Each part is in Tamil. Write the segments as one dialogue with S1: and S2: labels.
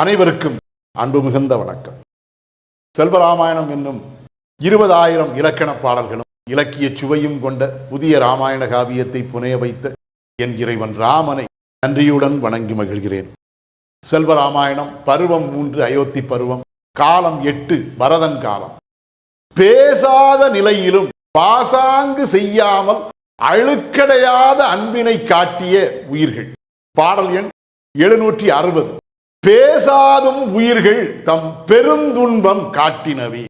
S1: அனைவருக்கும் அன்பு மிகுந்த வணக்கம். செல்வராமாயணம் என்னும் இருபதாயிரம் இலக்கண பாடல்களும் இலக்கிய சுவையும் கொண்ட புதிய ராமாயண காவியத்தை புனைய வைத்த என் இறைவன் ராமனை நன்றியுடன் வணங்கி மகிழ்கிறேன். செல்வராமாயணம் பருவம் மூன்று அயோத்தி பருவம் காலம் எட்டு பரதன் காலம். பேசாத நிலையிலும் பாசாங்கு செய்யாமல் அழுக்கடையாத அன்பினை காட்டிய உயிர்கள். பாடல் எண் எழுநூற்றி அறுபது. பேசாதும் உயிர்கள் தம் பெருந்துன்பம் காட்டினவி.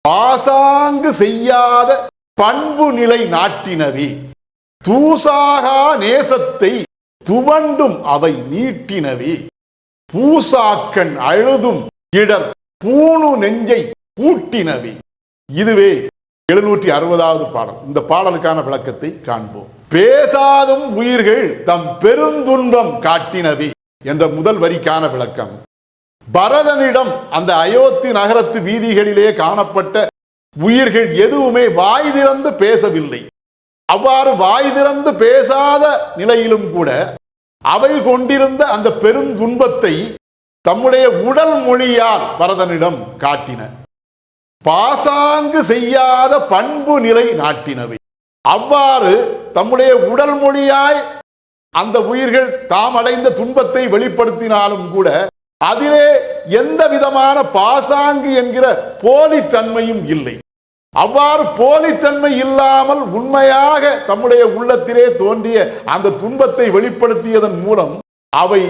S1: பாசாங்கு செய்யாத பண்பு நிலை நாட்டினவி. தூசாகா நேசத்தை துவண்டும் அவை நீட்டினவி. பூசாக்கன் அழுதும் இடர் பூணு நெஞ்சை பூட்டினவி. இதுவே எழுநூற்றி அறுபதாவது பாடல். இந்த பாடலுக்கான விளக்கத்தை காண்போம். பேசாதும் உயிர்கள் தம் பெருந்துன்பம் காட்டினவி. என்ற முதல் வரிக்கான விளக்கம். பரதனிடம் அந்த அயோத்தி நகரத்து வீதிகளிலே காணப்பட்ட உயிர்கள் எதுவுமே வாய் திறந்து பேசவில்லை. அவ்வாறு வாய் திறந்து பேசாத நிலையிலும் கூட அவை கொண்டிருந்த அந்த பெருந்துன்பத்தை தம்முடைய உடல் மொழியால் பரதனிடம் காட்டின. பாசாங்கு செய்யாத பண்பு நிலை நாட்டினவை. அவ்வாறு தம்முடைய உடல் மொழியாய் அந்த உயிர்கள் தாம் அடைந்த துன்பத்தை வெளிப்படுத்தினாலும் கூட அதிலே எந்த விதமான பாசாங்கு என்கிற போலித்தன்மையும் இல்லை. அவ்வாறு போலித்தன்மை இல்லாமல் உண்மையாக தம்முடைய உள்ளத்திலே தோன்றிய அந்த துன்பத்தை வெளிப்படுத்தியதன் மூலம் அவை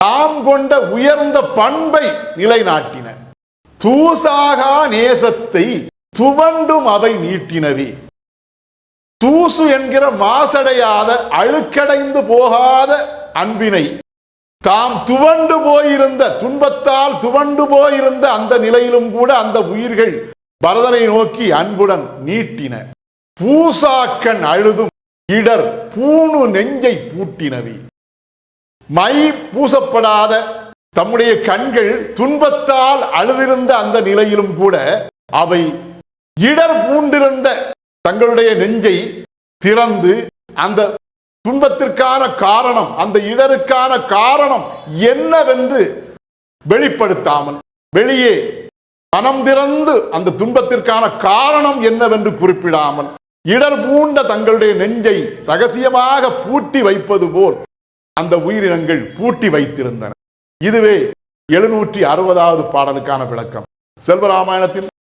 S1: தாம் கொண்ட உயர்ந்த பண்பை நிலைநாட்டின. தூசாகா நேசத்தை துவண்டும் அவை நீட்டினவே. தூசு என்கிற மாசடையாத அழுக்கடைந்து போகாத அன்பினை. தாம் துவண்டு போயிருந்த துன்பத்தால் துவண்டு போயிருந்த அந்த நிலையிலும் கூட அந்த உயிர்கள் பரதனை நோக்கி அன்புடன் நீட்டின. பூசாக்கன் அழுதும் இடர் பூணு நெஞ்சை பூட்டினவி. மை பூசப்படாத தம்முடைய கண்கள் துன்பத்தால் அழுதிருந்த அந்த நிலையிலும் கூட அவை இடர் பூண்டிருந்த தங்களுடைய நெஞ்சை திறந்து அந்த துன்பத்திற்கான காரணம் அந்த இடருக்கான காரணம் என்னவென்று வெளிப்படுத்தாமல் வெளியே மனம் திறந்து அந்த துன்பத்திற்கான காரணம் என்னவென்று குறிப்பிடாமல் இடர் பூண்ட தங்களுடைய நெஞ்சை ரகசியமாக பூட்டி வைப்பது போல் அந்த உயிரினங்கள் பூட்டி வைத்திருந்தன. இதுவே எழுநூற்றி அறுபதாவது பாடலுக்கான விளக்கம். செல்வராமாயணத்தின்